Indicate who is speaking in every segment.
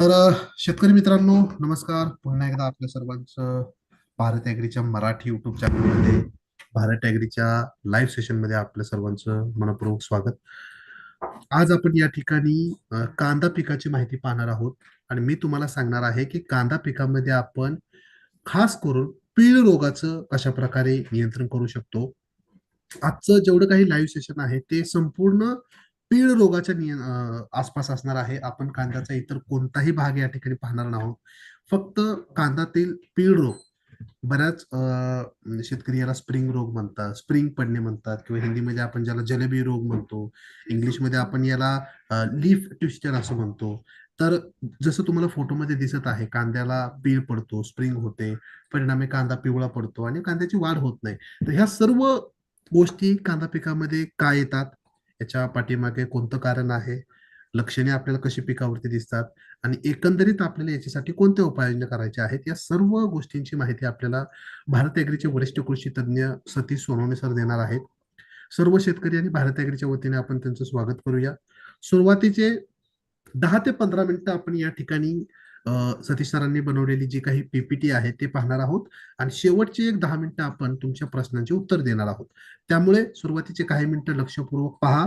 Speaker 1: तर शेतकरी मित्रांनो नमस्कार. पुन्हा एकदा आपल्या सर्वांचं भारत ॲग्रीच्या मराठी युट्यूब चॅनलमध्ये भारत ॲग्रीच्या लाईव्ह सेशनमध्ये आपल्या सर्वांचं मनपूर्वक स्वागत. आज आपण या ठिकाणी कांदा पिकाची माहिती पाहणार आहोत. आणि मी तुम्हाला सांगणार आहे की कांदा पिकामध्ये आपण खास करून पीळ रोगाचं कशा प्रकारे नियंत्रण करू शकतो. आजचं जेवढं काही लाईव्ह सेशन आहे ते संपूर्ण पीळ रोगाच्या निय आसपास असणार आहे. आपण कांद्याचा इतर कोणताही भाग या ठिकाणी पाहणार नाहोत. फक्त कांद्यातील पीळ रोग. बऱ्याच शेतकरी याला स्प्रिंग रोग म्हणतात स्प्रिंग पडणे म्हणतात किंवा हिंदीमध्ये आपण ज्याला जलेबी रोग म्हणतो इंग्लिशमध्ये आपण याला लीफ ट्विस्टर असं म्हणतो. तर जसं तुम्हाला फोटोमध्ये दिसत आहे कांद्याला पीळ पडतो स्प्रिंग होते परिणामी कांदा पिवळा पडतो आणि कांद्याची वाढ होत नाही. तर ह्या सर्व गोष्टी कांदा पिकामध्ये का येतात? याच्या पाठीमागे कोणतं कारण आहे? लक्षणे आपल्याला कशी पिकावरती दिसतात? आणि एकंदरीत आपल्याला याच्यासाठी कोणत्या उपाययोजना करायच्या आहेत? या सर्व गोष्टींची माहिती आपल्याला भारत एग्रीचे वरिष्ठ कृषी तज्ज्ञ सतीश सोनवणे सर देणार आहेत. सर्व शेतकरी आणि भारत एग्रीच्या वतीने आपण त्यांचं स्वागत करूया. सुरुवातीचे दहा ते पंधरा मिनिटं आपण या ठिकाणी सतीश सरांनी बनवलेली जी काही पीपीटी आहे ते पाहणार आहोत. आणि शेवटची एक दहा मिनिटं आपण तुमच्या प्रश्नांचे उत्तर देणार आहोत. त्यामुळे सुरुवातीचे काही मिनिटं लक्षपूर्वक पहा.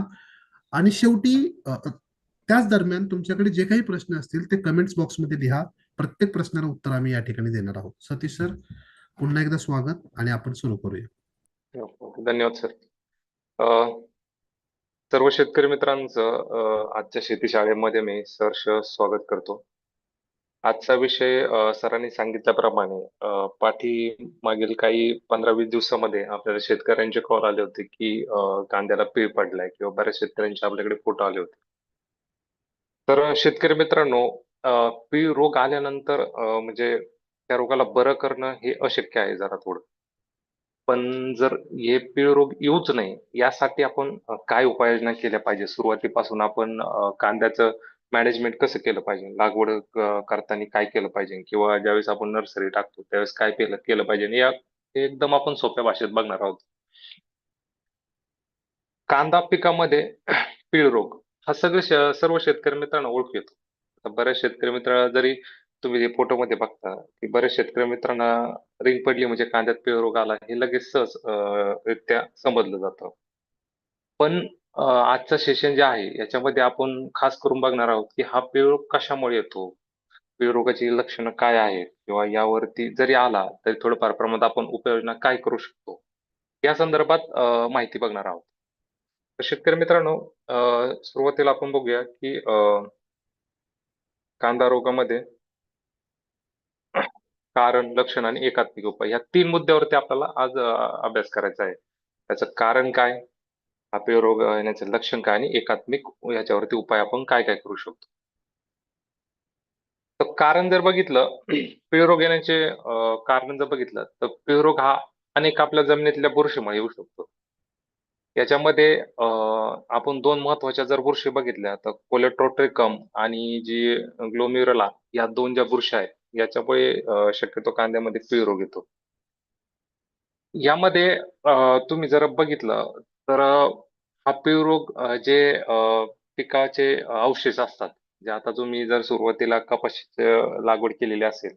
Speaker 1: आणि शेवटी त्याच दरम्यान तुमच्याकडे जे काही प्रश्न असतील ते कमेंट्स बॉक्समध्ये लिहा. प्रत्येक प्रश्नाला उत्तर आम्ही या ठिकाणी देणार आहोत. सतीश सर पुन्हा एकदा स्वागत आणि आपण सुरू करूया.
Speaker 2: हो, हो, धन्यवाद सर. सर्व शेतकरी मित्रांचं आजच्या शेती शाळेमध्ये मी सहर्ष स्वागत करतो. आजचा विषय सरांनी सांगितल्याप्रमाणे पाठी मागील काही पंधरा वीस दिवसामध्ये आपल्याला शेतकऱ्यांचे कॉल आले होते की कांद्याला पीळ पडलाय किंवा बऱ्याच शेतकऱ्यांचे आपल्याकडे फोटो आले होते. तर शेतकरी मित्रांनो पीळ रोग आल्यानंतर म्हणजे त्या रोगाला बरं करणं हे अशक्य आहे जरा थोडं. पण जर हे पीळ रोग येऊच नाही यासाठी आपण काय उपाययोजना केल्या पाहिजे? सुरुवातीपासून आपण कांद्याचं मॅनेजमेंट कसं केलं पाहिजे? लागवड करताना काय केलं पाहिजे? किंवा ज्यावेळेस आपण नर्सरी टाकतो त्यावेळेस काय केलं केलं पाहिजे? या एकदम आपण सोप्या भाषेत बघणार आहोत. कांदा पिकामध्ये पीळ रोग हा सगळे सर्व शेतकरी मित्रांना ओळख येतो. बऱ्याच शेतकरी मित्रांना जरी तुम्ही जे फोटोमध्ये बघता की बऱ्याच शेतकरी मित्रांना रिंग पडली म्हणजे कांद्यात पिळ रोग आला हे लगेच सहज रित्या समजलं जातं. पण आजचं सेशन जे आहे याच्यामध्ये आपण खास करून बघणार आहोत की हा पिळरोग कशामुळे येतो? पिळ रोगाची लक्षणं काय आहेत? किंवा यावरती जरी आला तरी थोडंफार प्रमाणात आपण उपाययोजना काय करू शकतो? या संदर्भात माहिती बघणार आहोत. तर शेतकरी मित्रांनो सुरुवातीला आपण बघूया की कांदा रोगामध्ये कारण लक्षण आणि एकात्मिक उपाय. या तीन मुद्द्यावरती आपल्याला आज अभ्यास करायचा आहे. त्याचं कारण काय? हा रोग येण्याचे लक्षण काय आणि एकात्मिक याच्यावरती उपाय आपण काय काय करू शकतो? तर कारण जर बघितलं पिळ रोग येण्याचे कारण जर बघितलं तर पिळ रोग हा अनेक आपल्या जमिनीतल्या बुरशीमुळे येऊ शकतो. याच्यामध्ये आपण दोन महत्त्वाच्या जर बुरशी बघितल्या तर कोलेट्रोट्रिकम आणि जी ग्लोम्युरला या दोन ज्या बुरशी आहेत याच्यामुळे शक्यतो कांद्यामध्ये पिळ रोग येतो. यामध्ये तुम्ही जर बघितलं तर हा पिळ रोग जे पिकाचे अवशेष असतात जे आता तुम्ही जर सुरुवातीला कपाशी लागवड केलेली असेल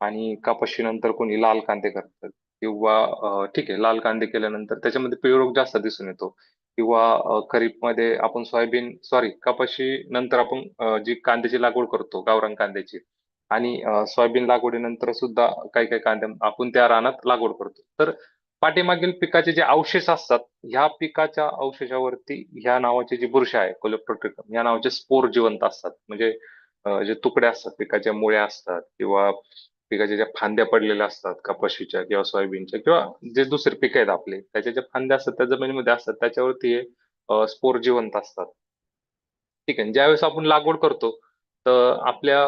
Speaker 2: आणि कपाशीनंतर कोणी लाल कांदे करतात किंवा ठीक आहे लाल कांदे केल्यानंतर त्याच्यामध्ये पिळ रोग जास्त दिसून येतो किंवा खरीप खरीपमध्ये आपण सोयाबीन सॉरी कपाशी नंतर आपण जी कांद्याची लागवड करतो गावरान कांद्याची आणि सोयाबीन लागवडीनंतर सुद्धा काही काही कांदे आपण त्या रानात लागवड करतो. तर पाठीमागील पिकाचे जे अवशेष असतात ह्या पिकाच्या अवशेषावरती ह्या नावाचे जे बुरशी आहे कोलेप्टोट्रिकम या नावाचे स्पोर जिवंत असतात. म्हणजे जे तुकडे असतात पिकाच्या मुळ्या असतात किंवा पिकाच्या ज्या फांद्या पडलेल्या असतात कपाशीच्या किंवा सोयाबीनच्या किंवा जे दुसरे पिक आहेत आपले त्याच्या ज्या फांद्या असतात त्या जमिनीमध्ये असतात त्याच्यावरती हे स्पोर जिवंत असतात. ठीक आहे ज्यावेळेस आपण लागवड करतो तर आपल्या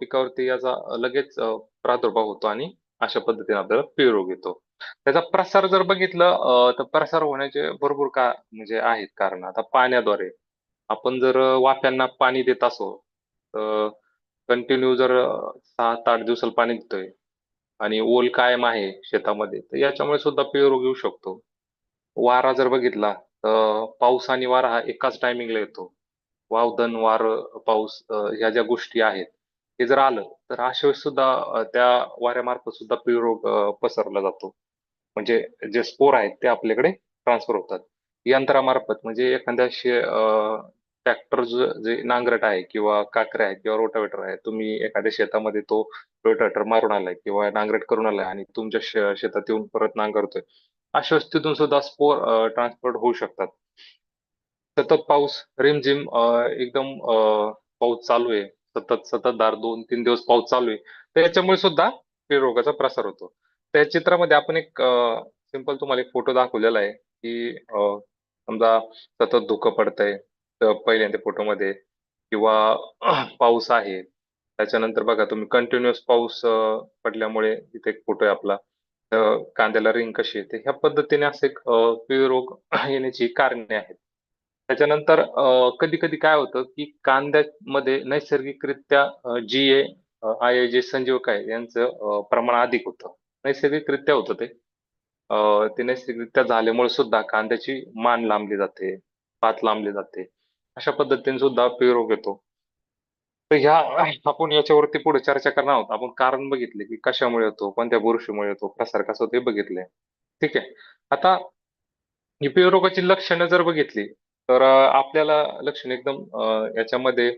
Speaker 2: पिकावरती याचा लगेच प्रादुर्भाव होतो आणि अशा पद्धतीने आपल्याला पिळ रोग येतो. त्याचा प्रसार जर बघितलं तर प्रसार होण्याचे भरपूर का म्हणजे आहेत कारण. आता पाण्याद्वारे आपण जर वाफ्यांना पाणी देत असो तर कंटिन्यू जर सात आठ दिवसाला पाणी देतोय आणि ओल कायम आहे शेतामध्ये तर याच्यामुळे सुद्धा पीळ रोग येऊ शकतो. वारा जर बघितला तर पाऊस आणि वारा हा एकाच टायमिंगला येतो. वावधन वार पाऊस ह्या ज्या गोष्टी आहेत हे जर आलं तर अशा वेळेस सुद्धा त्या वाऱ्यामार्फत सुद्धा पीळ रोग पसरला जातो. म्हणजे जे स्पोर आहेत ते आपल्याकडे ट्रान्सफर होतात. यंत्रामार्फत म्हणजे एखाद्या शे ट्रॅक्टर जे नांगरट आहे किंवा काकरे आहे किंवा रोटावेटर आहे तुम्ही एखाद्या शेतामध्ये तो रोटावेटर मारून आलाय किंवा नांगरट करून आलाय आणि तुमच्या शेतात येऊन परत नांगरतोय अशा वेळेस सुद्धा स्पोर ट्रान्सपोर्ट होऊ शकतात. सतत पाऊस रिमझिम एकदम पाऊस चालू आहे. सतत सततधार दोन तीन दिवस पाऊस चालू आहे. तर याच्यामुळे सुद्धा रोगाचा प्रसार होतो. त्या चित्रामध्ये आपण एक सिंपल तुम्हाला एक फोटो दाखवलेला आहे की समजा सतत धुकं पडतंय तर पहिल्यांदा फोटोमध्ये किंवा पाऊस आहे त्याच्यानंतर बघा तुम्ही कंटिन्युअस पाऊस पडल्यामुळे इथे एक फोटो आहे आपला कांद्याला रिंग कशी येते ह्या पद्धतीने असे एक, पिळ रोग येण्याची कारणे आहेत. त्याच्यानंतर कधी कधी काय होतं की कांद्यामध्ये नैसर्गिकरित्या जी ए आय ए जे संजीवक आहे यांचं प्रमाण अधिक होतं. नैसर्गिकरित्या होतं ते. ते नैसर्गिकरित्या झाल्यामुळे सुद्धा कांद्याची मान लांबली जाते पात लांबली जाते. अशा पद्धतीने सुद्धा पेरोग रोग येतो. तर ह्या आपण याच्यावरती पुढे चर्चा करणार आहोत. आपण कारण बघितले की कशामुळे येतो कोणत्या बुरशीमुळे येतो प्रसार कसा होतो हे बघितले. ठीक आहे. आता ही पेरोगाची रोगाची लक्षणं जर बघितली तर आपल्याला लक्षण एकदम याच्यामध्ये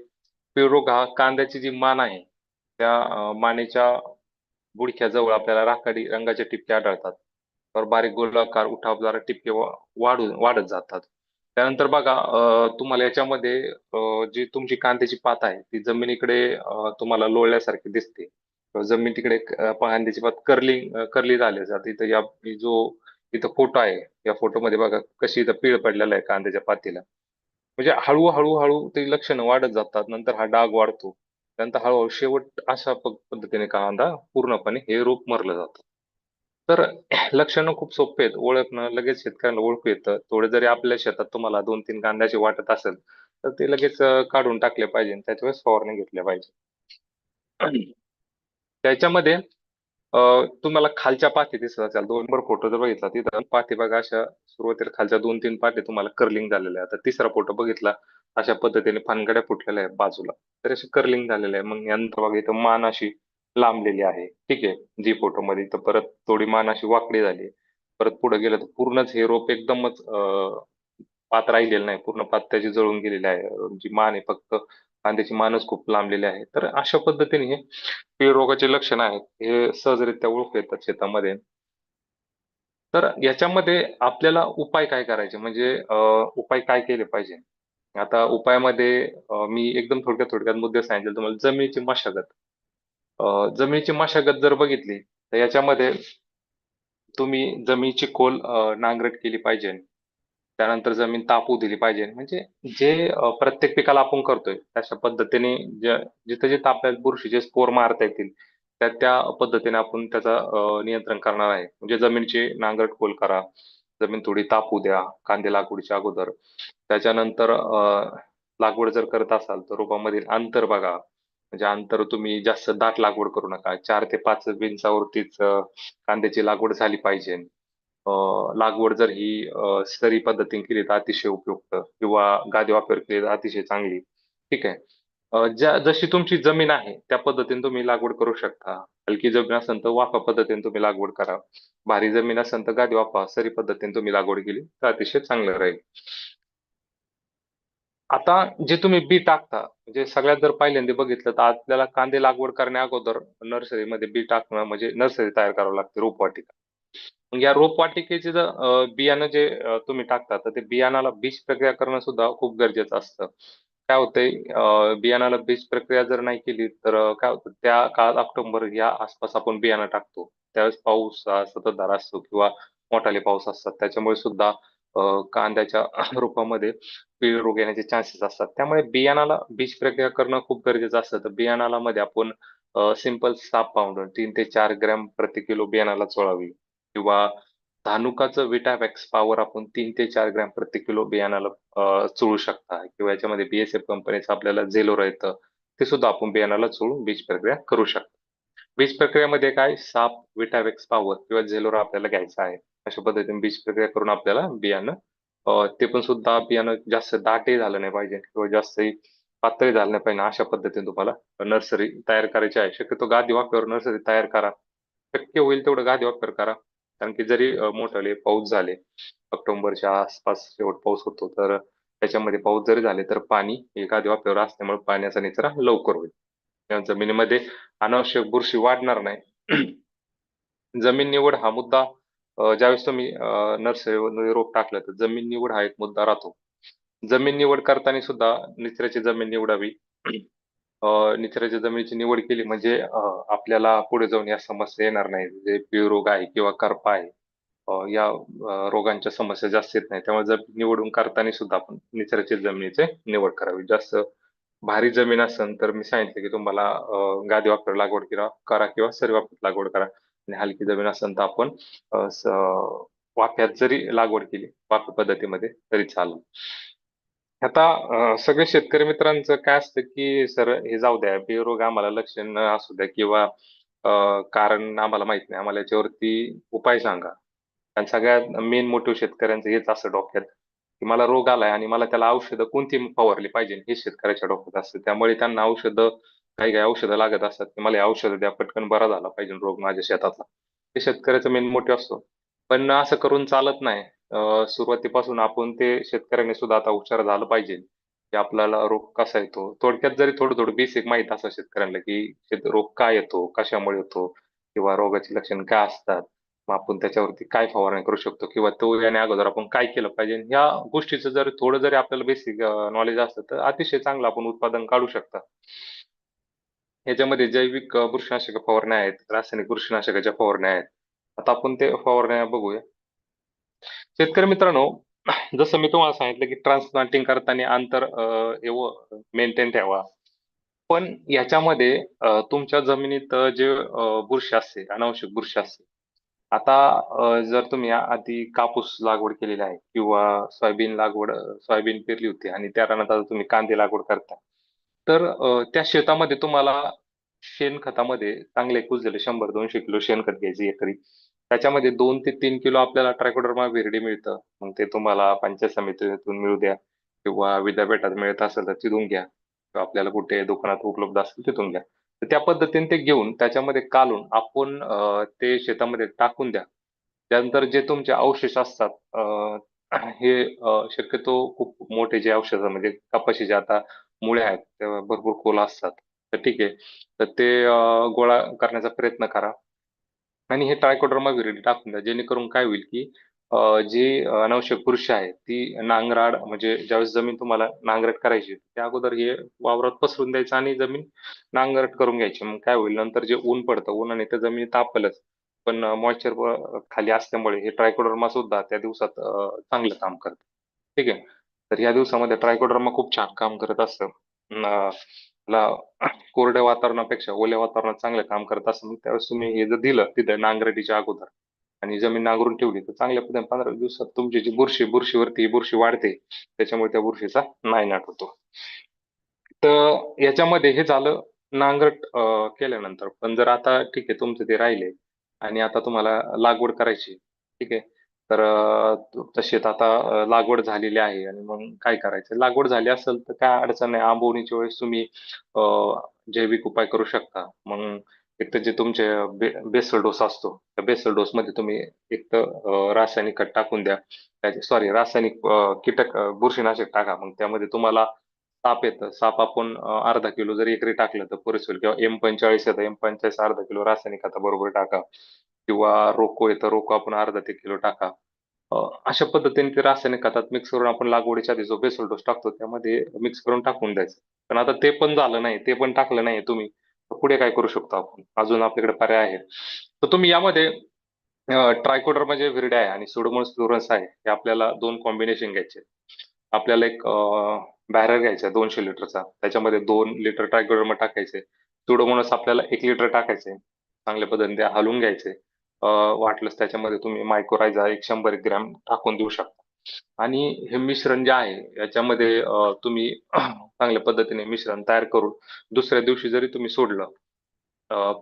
Speaker 2: पिळ रोग हा कांद्याची जी मान आहे त्या मानेच्या बुडख्याजवळ आपल्याला राखाडी रंगाचे टिपके आढळतात. तर बारीक गोलाकार उठावदार टिपके वाढून वाढत जातात. त्यानंतर बघा तुम्हाला याच्यामध्ये जी तुमची कांद्याची पात आहे ती जमिनीकडे तुम्हाला लोळल्यासारखी दिसते. जमीन तिकडे कांद्याची पात कर्लिंग कर्ली झाली जाते इथं या जो इथं फोटो आहे या फोटोमध्ये बघा कशी इथं पीळ पडलेला आहे कांद्याच्या पातीला. म्हणजे हळूहळू हळू ते लक्षणं वाढत जातात. नंतर हा डाग वाढतो. त्यानंतर हळूहळू शेवट अशा पद्धतीने कांदा पूर्णपणे हे रोप मरलं जातं. तर लक्षणं खूप सोपे आहेत. ओळखणं लगेच शेतकऱ्यांना ओळखू येतं. थोडे जरी आपल्या शेतात तुम्हाला दोन तीन कांद्याचे वाटत असेल तर ते लगेच काढून टाकले पाहिजे त्याच्या वेळेस फवारणी घेतल्या पाहिजे. त्याच्यामध्ये तुम्हाला खालच्या पाती दिसत असेल. दोन नंबर फोटो जर बघितला तिथं पाठीबाग बघा अशा सुरुवातीला खालच्या दोन तीन पाठी तुम्हाला कर्लिंग झालेल्या आता तिसरा फोटो बघितला अशा पद्धतीने फानगड्या फुटलेल्या आहेत बाजूला. तर अशी कर्लिंग झालेलं आहे. मग यंत्र बघा इथं मान अशी लांबलेली आहे. ठीक आहे? जी फोटो मध्ये तर परत थोडी मान अशी वाकडी झाली परत पुढे गेलं तर पूर्णच हे रोप एकदमच पात राहिलेलं नाही. पूर्ण पात त्याची जळून गेलेली आहे. जी मान आहे फक्त कांद्याची मानच खूप लांबलेली आहे. तर अशा पद्धतीने हे पीळ रोगाचे लक्षण आहेत. हे सहजरित्या ओळखू येतात शेतामध्ये. तर याच्यामध्ये आपल्याला उपाय काय करायचे? म्हणजे उपाय काय केले पाहिजे? आता उपायामध्ये मी एकदम थोडक्यात थोडक्यात मुद्दे सांगितले तुम्हाला. जमिनीची मशागत. जमिनीची मशागत जर बघितली तर याच्यामध्ये तुम्ही जमिनीची खोल नांगरट केली पाहिजे. त्यानंतर जमीन तापू दिली पाहिजे. म्हणजे जे प्रत्येक पिकाला आपण करतोय अशा पद्धतीने जिथे जे जिथं आपल्याला बुरशीचे स्पोर मारता येतील त्या त्या पद्धतीने आपण त्याचा नियंत्रण करणार आहे. म्हणजे जमिनीची नांगरट खोल करा. जमीन थोडी तापू द्या कांदे लागवडीच्या अगोदर. त्याच्यानंतर लागवड जर करत असाल तर रोपामधील अंतर बघा. म्हणजे अंतर तुम्ही जास्त दाट लागवड करू नका. चार ते पाच इंचावरतीच कांद्याची लागवड झाली पाहिजे. लागवड जर ही सरी पद्धतीने केली तर अतिशय उपयुक्त किंवा गादी वापर केली तर अतिशय चांगली. ठीक आहे. ज्या जशी तुमची जमीन आहे त्या पद्धतीने तुम्ही लागवड करू शकता. हलकी जमीन असेल तर वाफा पद्धतीने तुम्ही लागवड करा. भारी जमीन असेल तर गादी वाफा सरी पद्धतीने तुम्ही लागवड केली तर अतिशय चांगलं राहील. आता जे तुम्ही बी टाकता म्हणजे सगळ्यात जर पहिल्यांदा बघितलं तर आपल्याला कांदे लागवड करण्या अगोदर नर्सरीमध्ये बी टाकणं म्हणजे नर्सरी तयार करावं लागते रोपवाटिका मग या रोपवाटिकेचे जर बियाणं जे तुम्ही टाकता तर ते बियाणाला बीज प्रक्रिया करणं सुद्धा खूप गरजेचं असतं. काय होतंय बियाणाला बीज प्रक्रिया जर नाही केली तर काय होतं त्या काळात ऑक्टोबर या आसपास आपण बियाणं टाकतो. त्यावेळेस पाऊस सततधार असतो किंवा मोठाले पाऊस असतात. त्याच्यामुळे सुद्धा कांद्याच्या रोपामध्ये पिळ रोग येण्याचे चान्सेस असतात. त्यामुळे बियाणाला बीज प्रक्रिया करणं खूप गरजेचं असतं. तर बियाणाला मध्ये आपण सिंपल साप पावडर तीन ते चार ग्रॅम प्रति किलो बियाणाला चोळावी किंवा धानुकाचं विटावॅक्स पॉवर आपण तीन ते चार ग्रॅम प्रति किलो बियाणाला चुळू चोळू शकता. किंवा याच्यामध्ये बीएसएफ कंपनीचं आपल्याला झेलोर येतं ते सुद्धा आपण बियाणाला चोळून बीज प्रक्रिया करू शकतो. बीज प्रक्रियेमध्ये काय? साप विटावॅक्स पॉवर किंवा झेलोरा आपल्याला घ्यायचा आहे. अशा पद्धतीने बीज प्रक्रिया करून आपल्याला बियाणं ते पण सुद्धा बियाणं जास्त दाटही झालं नाही पाहिजे किंवा जास्तही पातळी झालं नाही पाहिजे. अशा पद्धतीने तुम्हाला नर्सरी तयार करायची आहे. शक्यतो गादी वापर नर्सरी तयार करा. शक्य होईल तेवढं गादी वापर करा. कारण की जरी मोठाले पाऊस झाले ऑक्टोबरच्या आसपास शेवट पाऊस होतो तर त्याच्यामध्ये पाऊस जरी झाले तर पाणी एखाद्या गादी असल्यामुळे पाण्याचा निचरा लवकर होईल. जमिनीमध्ये अनावश्यक बुरशी वाढणार नाही. जमीन निवड हा मुद्दा ज्यावेळेस तुम्ही नर्सरी रोप टाकलं तर जमीन निवड हा एक मुद्दा राहतो. जमीन निवड करताना सुद्धा निचऱ्याची जमीन निवडावी. निचराच्या जमिनीची निवड केली म्हणजे आपल्याला पुढे जाऊन या समस्या येणार नाही. म्हणजे जे रोग आहे किंवा करपा आहे. या रोगांच्या समस्या जास्त येत नाही. त्यामुळे जर निवडून करताना सुद्धा आपण निचराच्या जमिनीचे निवड करावी. जास्त भारी जमीन असेल तर मी सांगितलं की तुम्हाला गादी वापर लागवड किंवा करा किंवा सरी वापर लागवड करा. आणि हलकी जमीन असेल तर आपण वाफ्यात जरी लागवड केली वाफ पद्धतीमध्ये तरी चालेल. आता सगळे शेतकरी मित्रांचं काय असतं की सर हे जाऊ द्या बेरोग रोग आम्हाला लक्षण असू द्या किंवा कारण आम्हाला माहीत नाही. आम्हाला याच्यावरती उपाय सांगा. आणि सगळ्यात मेन मोटिव्ह शेतकऱ्यांचं हेच असतं डोक्यात की मला रोग आलाय आणि मला त्याला औषधं कोणती फवारली पाहिजे हे शेतकऱ्याच्या डोक्यात असतं. त्यामुळे त्यांना औषधं काही काही औषधं लागत असतात की मला हे औषधं द्या पटकन बरा झाला पाहिजे रोग माझ्या शेतातला. हे शेतकऱ्याचा मेन मोटिव्ह असतो. पण असं करून चालत नाही. सुरुवातीपासून आपण ते शेतकऱ्यांनी सुद्धा आता हुशार झालं पाहिजे. की आपल्याला रोग कसा येतो? थोडक्यात जरी थोडं थोडं बेसिक माहीत असं शेतकऱ्यांना की रोग काय येतो? कशामुळे येतो? किंवा रोगाची लक्षण काय असतात? मग आपण त्याच्यावरती काय फवारणी करू शकतो? किंवा तो याने अगोदर आपण काय केलं पाहिजे? ह्या गोष्टीचं जर थोडं जरी आपल्याला बेसिक नॉलेज असतं तर अतिशय चांगलं आपण उत्पादन काढू शकता. याच्यामध्ये जैविक बुरशीनाशक फवारण्या आहेत रासायनिक बुरशीनाशकाच्या फवारण्या आहेत. आता आपण ते फवारण्या बघूया. शेतकरी मित्रांनो जसं मी तुम्हाला सांगितलं की ट्रान्सप्लांटिंग करताना अंतर मेंटेन ठेवा. पण याच्यामध्ये तुमच्या जमिनीत जे बुरशी असते अनावश्यक बुरशी असते आता जर तुम्ही आधी कापूस लागवड केलेली आहे किंवा सोयाबीन लागवड सोयाबीन पेरली होती आणि त्या रानात आता तुम्ही कांदे लागवड करता तर त्या शेतामध्ये तुम्हाला शेणखतामध्ये चांगले कुजलेले शंभर दोनशे किलो शेणखत घ्यायचे एकरी. त्याच्यामध्ये दोन ते तीन किलो आपल्याला ट्रायकोडर्मा विरडी मिळतं. मग ते तुम्हाला पंचायत समितीतून मिळू द्या किंवा विद्यापीठात मिळत असेल तर तिथून घ्या. किंवा आपल्याला कुठे दुकानात उपलब्ध असेल तिथून घ्या. तर त्या पद्धतीने ते घेऊन त्याच्यामध्ये कालून आपण ते शेतामध्ये टाकून द्या. त्यानंतर जे तुमचे अवशेष असतात हे शक्यतो खूप मोठे जे अवशेष म्हणजे कपाशीचे आता मुळे आहेत भरपूर खोल असतात. तर ठीक आहे. तर ते गोळा करण्याचा प्रयत्न करा. आणि हे ट्रायकोड्रमा विरिडी टाकून द्या. जेणेकरून काय होईल की अ, जी अनावश्यक बुरशी आहे ती नांगराड म्हणजे ज्यावेळेस जमीन तुम्हाला नांगरट करायची त्या अगोदर हे वावरात पसरून द्यायचं आणि जमीन नांगरट करून घ्यायची. मग काय होईल नंतर जे ऊन पडतं उन्हाने तर जमीन तापलच. पण मॉइश्चर खाली असल्यामुळे हे ट्रायकोडर्मा सुद्धा त्या दिवसात चांगलं काम करतं. ठीक आहे? तर या दिवसामध्ये ट्रायकोडर्मा खूप छान काम करत असतं. अं, ला कोरड्या वातावरणापेक्षा ओल्या वातावरणात चांगलं काम करत असं मग त्यावेळेस तुम्ही हे जर दिलं तिथे नांगरटीच्या अगोदर आणि जमीन नांगरून ठेवली तर चांगल्या पद्धतीने पंधरा दिवसात तुमची जी बुरशी बुरशीवरती बुरशी वाढते त्याच्यामुळे त्या बुरशीचा नायनाट होतो. तर याच्यामध्ये हे झालं नांगरट केल्यानंतर. पण जर आता ठीक आहे तुमचं ते राहिले आणि आता तुम्हाला लागवड करायची ठीक आहे. तर तशी आता लागवड झालेली आहे आणि मग काय करायचं? लागवड झाली असेल तर काय अडचण नाही. आंबवणीच्या वेळेस तुम्ही जैविक उपाय करू शकता. मग एक तर जे तुमचे बे, बेसल डोस असतो त्या बेसल डोस मध्ये तुम्ही एक तर रासायनिक खत टाकून द्या. सॉरी रासायनिक कीटक बुरशीनाशक टाका. मग त्यामध्ये तुम्हाला साप येतं. साप आपण अर्धा किलो जरी एकरी टाकलं तर पुरेसे होईल. किंवा एम पंचेचाळीस येतं. एम पंचेचाळीस अर्धा किलो रासायनिक खताबरोबर टाका. किंवा रोको येतं रोको आपण अर्धा ते किलो टाका. अशा पद्धतीने ते रासायनिक खतात मिक्स करून आपण लागवडीच्या आधी जो बेसल डोस टाकतो त्यामध्ये मिक्स करून टाकून द्यायचं. पण आता ते पण झालं नाही ते पण टाकलं नाही तुम्ही पुढे काय करू शकतो आपण? अजून आपल्याकडे पर्याय आहेत तर तुम्ही यामध्ये ट्रायकोडर म्हणजे विरडे आहे आणि सुडोमोस फ्लोरन्स आहे. हे आपल्याला दोन कॉम्बिनेशन घ्यायचे. आपल्याला एक बॅरर घ्यायचा दोनशे लिटरचा. त्याच्यामध्ये दोन लिटर ट्रायकोडर्मा टाकायचे. सुडोमोनस आपल्याला एक लिटर टाकायचे. चांगल्या पद्धतीने हलवून घ्यायचे. वाटलंच त्याच्यामध्ये तुम्ही मायक्रोरायझा एक शंभर ग्रॅम टाकून देऊ शकता. आणि हे मिश्रण जे आहे याच्यामध्ये तुम्ही चांगल्या पद्धतीने मिश्रण तयार करून दुसऱ्या दिवशी जरी तुम्ही सोडलं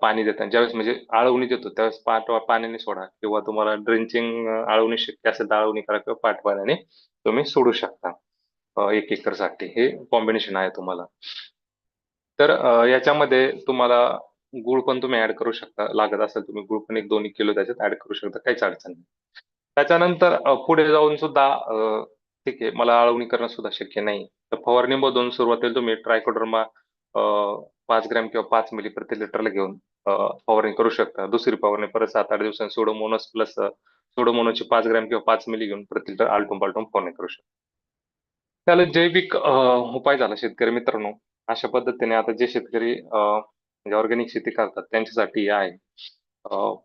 Speaker 2: पाणी देताना ज्यावेळेस म्हणजे आळवणी देतो त्यावेळेस पाट पाण्याने सोडा किंवा तुम्हाला ड्रिंचिंग आळवणी शक्य असेल तर आळवणी करा किंवा पाट पाण्याने तुम्ही सोडू शकता. एक एकरसाठी हे कॉम्बिनेशन आहे तुम्हाला. तर याच्यामध्ये तुम्हाला गुळ पण तुम्ही ऍड करू शकता. लागत असेल तुम्ही गुळ पण एक दोन किलो त्याच्यात ऍड करू शकता. काहीच अडचण नाही. त्याच्यानंतर पुढे जाऊन सुद्धा ठीक आहे मला आळवणी करणं सुद्धा शक्य नाही. तर फवारणीमधून सुरुवातीला तुम्ही ट्रायकोडर्मा पाच ग्रॅम किंवा पाच मिली प्रति लिटरला घेऊन फवारणी करू शकता. दुसरी फवारणी परत सात आठ दिवसांनी सोडोमोनस प्लस सोडोमोनोची पाच ग्रॅम किंवा पाच मिली घेऊन प्रति लिटर आलटून पालटून फवारणी करू शकता. त्याला जैविक उपाय झाला शेतकरी मित्रांनो. अशा पद्धतीने आता जे शेतकरी म्हणजे ऑर्गॅनिक शेती करतात त्यांच्यासाठी हे आहे.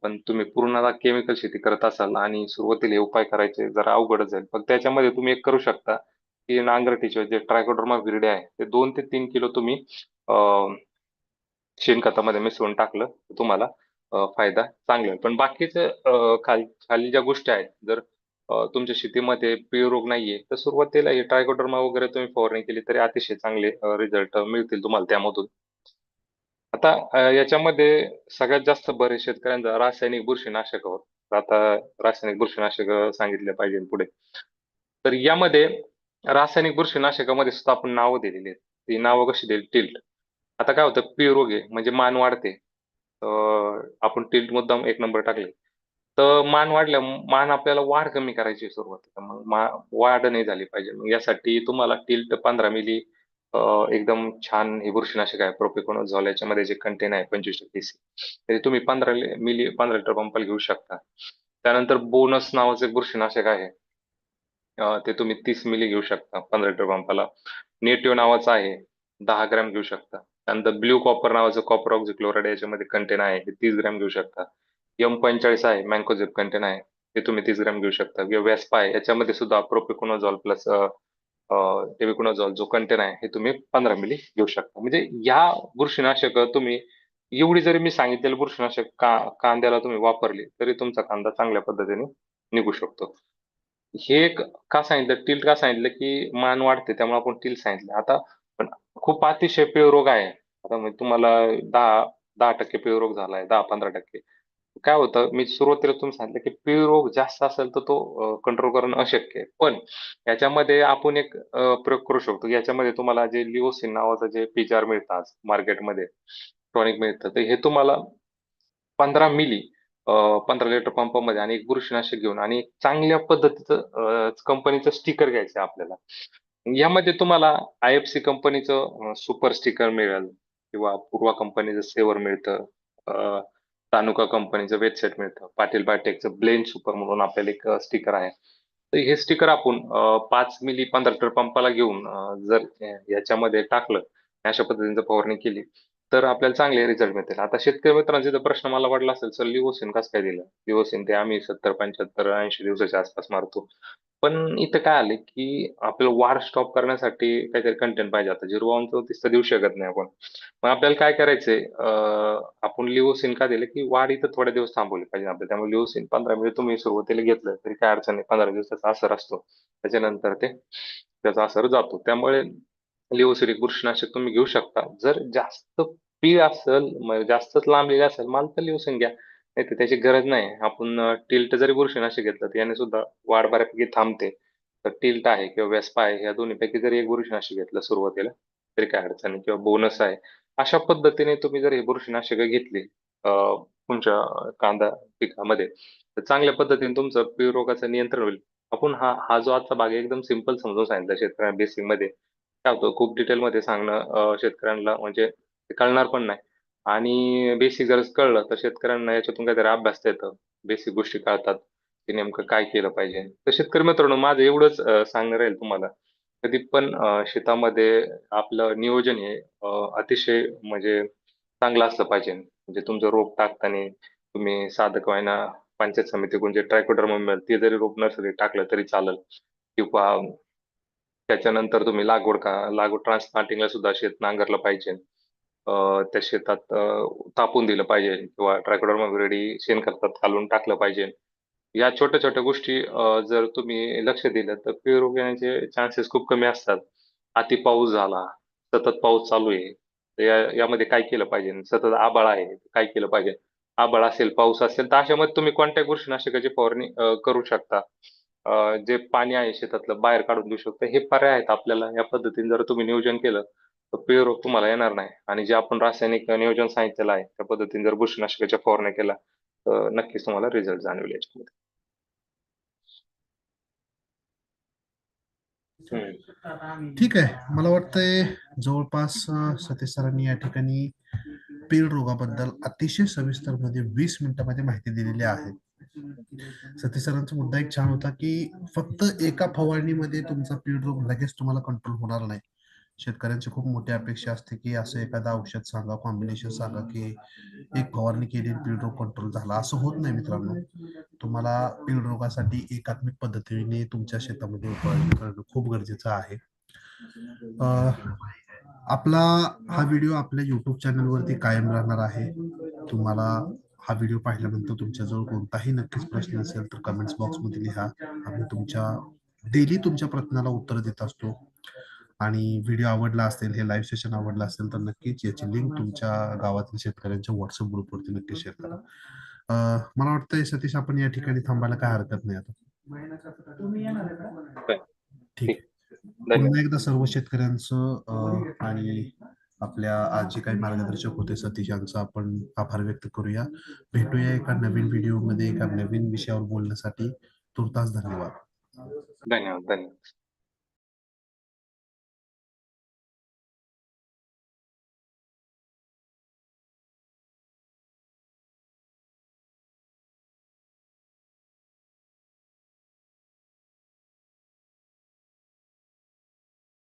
Speaker 2: पण तुम्ही पूर्ण केमिकल शेती करत असाल आणि सुरुवातीला हे उपाय करायचे जरा अवघडच जाईल पण त्याच्यामध्ये तुम्ही एक करू शकता की नांगरटीचे जे ट्रायकोडर्मा विरडे आहे ते दोन ते तीन किलो तुम्ही शेणखतामध्ये मिसळून टाकलं तर तुम्हाला फायदा चांगला पण बाकीचे खाल खाली खाली ज्या गोष्टी आहेत जर तुमच्या शेतीमध्ये पिळ रोग नाहीये तर सुरुवातीला हे ट्रायकोडर्मा वगैरे तुम्ही फवारणी केली तरी अतिशय चांगले रिझल्ट मिळतील तुम्हाला त्यामधून. आता याच्यामध्ये सगळ्यात जास्त बरे शेतकऱ्यांचा रासायनिक बुरशीनाशकावर आता रासायनिक बुरशीनाशक सांगितले पाहिजे पुढे. तर यामध्ये रासायनिक बुरशीनाशकामध्ये सुद्धा आपण नावं दिलेली आहेत. ती नावं कशी दिली? टिल्ट. आता काय होतं? पी रोग आहे म्हणजे मान वाढते. आपण टिल्ट मुद्दाम एक नंबर टाकले. तर मान वाढल्या मान आपल्याला वाढ कमी करायची सुरुवात. मग मा वाढ नाही झाली पाहिजे. मग यासाठी तुम्हाला टिल्ट पंधरा मिली एकदम छान हे बुरशीनाशक आहे प्रोपिकोनोझॉल याच्यामध्ये जे कंटेन आहे पंचवीस टक्के तरी तुम्ही पंधरा मिली पंधरा लिटर पंपाला घेऊ शकता. त्यानंतर बोनस नावाचं एक बुरशीनाशक आहे? ते तुम्ही तीस मिली घेऊ शकता पंधरा लिटर पंपाला नेटिव्ह नावाचं आहे दहा ग्रॅम घेऊ शकता. त्यानंतर ब्ल्यू कॉपर नावाचं कॉपर ऑक्झिक्लोराइड याच्यामध्ये कंटेन आहे ते तीस ग्रॅम घेऊ शकता. एम पंचेचाळीस आहे मँकोझेप कंटेन आहे ते तुम्ही तीस ग्रॅम घेऊ शकता. किंवा वेस्पा आहे याच्यामध्ये सुद्धा प्रोपिकोनोझॉल प्लस टेबिकोनोझॉल जो कंटेन आहे हे तुम्ही पंधरा मिली घेऊ शकता. म्हणजे या बुरशीनाशक तुम्ही एवढी जरी मी सांगितलेलं बुरशीनाशक का कांद्याला तुम्ही वापरली तरी तुमचा कांदा चांगल्या पद्धतीने निघू शकतो. हे एक का सांगितलं टील का सांगितलं की मान वाढते त्यामुळे आपण टील सांगितलं. आता पण खूप अतिशय पिळ रोग आहे. आता म्हणजे तुम्हाला दहा दहा टक्के पिळ रोग झालाय दहा पंधरा टक्के. काय होतं मी सुरुवातीला तुम्ही सांगितलं की पीळ रोग जास्त असेल तर तो कंट्रोल करणं अशक्य आहे. पण याच्यामध्ये आपण एक प्रयोग करू शकतो. याच्यामध्ये तुम्हाला जे लिओसिन नावाचं जे पीजार मिळतात मार्केटमध्ये टॉनिक मिळतं तर हे तुम्हाला पंधरा मिली पंधरा लिटर पंपामध्ये आणि एक बुरशीनाशक घेऊन आणि चांगल्या पद्धतीचं कंपनीचं स्टिकर घ्यायचं आपल्याला. यामध्ये तुम्हाला आय एफ सी कंपनीचं सुपर स्टिकर मिळेल किंवा पूर्वा कंपनीचं सेवर मिळतं. तानुका कंपनीचं वेबसाईट मिळतं. पाटील बायोटेकचं ब्लेंड सुपर म्हणून आपल्याला एक स्टिकर आहे. तर हे स्टिकर आपण पाच मिली पंधरा लिटर पंपाला घेऊन जर याच्यामध्ये टाकलं अशा पद्धतीने फवारणी केली तर आपल्याला चांगले रिझल्ट मिळतील. आता शेतकरी मित्रांचा जर प्रश्न मला वाटला असेल सर लिओसिन कसं काय दिलं? लिओसिन ते आम्ही सत्तर पंच्याहत्तर ऐंशी दिवसाच्या आसपास मारतो. पण इथं काय आले की आपल्याला वार स्टॉप करण्यासाठी काहीतरी कंटेंट पाहिजे. आता जिरवावून चौतीस तर देऊ शकत नाही आपण. मग आपल्याला काय करायचंय? आपण लिओसिन का दिलं? की वाढ इथं थोडे दिवस थांबवली पाहिजे आपल्याला. त्यामुळे लिओसिन पंधरा मिनिट तुम्ही सुरुवातीला घेतलं तरी काय अडचण नाही. पंधरा दिवसाचा असर असतो. त्याच्यानंतर ते त्याचा असर जातो. त्यामुळे लिओसिरिक बुरशीनाशक तुम्ही घेऊ शकता. जर जास्त पीळ असेल म्हणजे जास्तच लांबलेली असेल माल तर लिओसिन घ्या. नाही तर त्याची गरज नाही. आपण टिल्ट जरी बुरशीनाशक घेतलं तर याने सुद्धा वाढ बऱ्यापैकी थांबते. तर टिल्ट आहे किंवा वेस्पा आहे या दोन्हीपैकी जरी एक बुरशीनाशक घेतलं सुरुवातीला तरी काय अडचण किंवा बोनस आहे. अशा पद्धतीने तुम्ही जर हे बुरशीनाशक घेतली तुमच्या कांदा पिकामध्ये तर चांगल्या पद्धतीने तुमचं पीळ रोगाचं नियंत्रण होईल. आपण हा हा जो आजचा भाग आहे एकदम सिंपल समजून सांगितला शेतकऱ्यांना बेसिकमध्ये काय होतं खूप डिटेल मध्ये सांगणं शेतकऱ्यांना म्हणजे ते कळणार पण नाही. आणि बेसिक जर कळलं तर शेतकऱ्यांना याच्यातून काहीतरी अभ्यासता येतं. बेसिक गोष्टी कळतात की नेमकं काय केलं पाहिजे. तर शेतकरी मित्रांनो माझं एवढंच सांगणं राहील तुम्हाला. कधी पण शेतामध्ये आपलं नियोजन हे अतिशय म्हणजे चांगलं असलं पाहिजे. म्हणजे तुमचं रोप टाकताना तुम्ही साधक का पंचायत समितीकडून जे ट्रायकोडर्मा मिळेल ते जरी रोप नर्सरी टाकलं तरी चालेल. किंवा त्याच्यानंतर तुम्ही लागवड का लागवड ट्रान्सप्लांटिंगला सुद्धा शेत नांगरलं पाहिजे. त्या शेतात तापून दिलं पाहिजे किंवा ट्रायकोडर्मा विरडी शेणखतात घालून टाकलं पाहिजे. या छोट्या छोट्या गोष्टी जर तुम्ही लक्ष दिलं तर पिळ रोग येण्याचे चान्सेस खूप कमी असतात. अति पाऊस झाला सतत पाऊस चालू आहे तर या यामध्ये काय केलं पाहिजे? सतत आबाळ आहे काय केलं पाहिजे? आबाळ असेल पाऊस असेल तर अशामध्ये तुम्ही कॉन्टॅक्ट बुरशीनाशकाची फवारणी करू शकता? जे पाणी आहे शेतातलं बाहेर काढून देऊ शकतो. हे पर्याय आहेत आपल्याला. या पद्धतीने जर तुम्ही नियोजन केलं तर पिळ रोग तुम्हाला येणार नाही. आणि जे आपण रासायनिक नियोजन सांगितलेलं आहे त्या पद्धतीने जर बुरशीनाशकाच्या फवारण्या केल्या तर नक्कीच तुम्हाला रिझल्ट जाणवेल याच्यामध्ये.
Speaker 1: ठीक आहे. मला वाटतंय जवळपास अं, सतीश सरांनी या ठिकाणी पीळ रोगाबद्दल अतिशय सविस्तरमध्ये वीस मिनिटांमध्ये माहिती दिलेली आहे. सतीश सरांचा मुद्दा एक छान होता की फक्त एका फवारणीमध्ये तुमचा पीड रोग लगेच तुम्हाला कंट्रोल होणार नाही. शेतकऱ्यांची खूप मोठी अपेक्षा असते की असं एखादं औषध सांगा कॉम्बिनेशन सांगा की एक फवारणी केली पीड रोग कंट्रोल झाला. असं होत नाही मित्रांनो. तुम्हाला पीड रोगासाठी एकात्मिक पद्धतीने तुमच्या शेतामध्ये उपाययोजना करणं खूप गरजेचं आहे. आपला हा व्हिडिओ आपल्या युट्यूब चॅनलवरती कायम राहणार आहे. तुम्हाला हा व्हिडिओ पाहिल्यानंतर तुमच्याजवळ कोणताही नक्कीच प्रश्न असेल तर कमेंट्स बॉक्समध्ये लिहा. आम्ही तुमच्या डेली तुमच्या प्रश्नाला उत्तर देत असतो. आणि व्हिडिओ आवडला असेल हे लाईव्ह सेशन आवडलं असेल तर नक्कीच याची लिंक तुमच्या गावातील शेतकऱ्यांच्या व्हॉट्सअप ग्रुपवरती नक्की शेअर करा. अं, मला वाटतंय सतीश आपण या ठिकाणी थांबायला काय हरकत नाही आता. ठीक आहे. पुन्हा एकदा सर्व शेतकऱ्यांचं आणि आपल्या आज जे काही मार्गदर्शक होते सतीश यांचा आपण आभार व्यक्त करूया. भेटूया एका नवीन व्हिडिओमध्ये एका नवीन विषयावर बोलण्यासाठी. तुर्तास धन्यवाद.
Speaker 2: धन्यवाद धन्यवाद.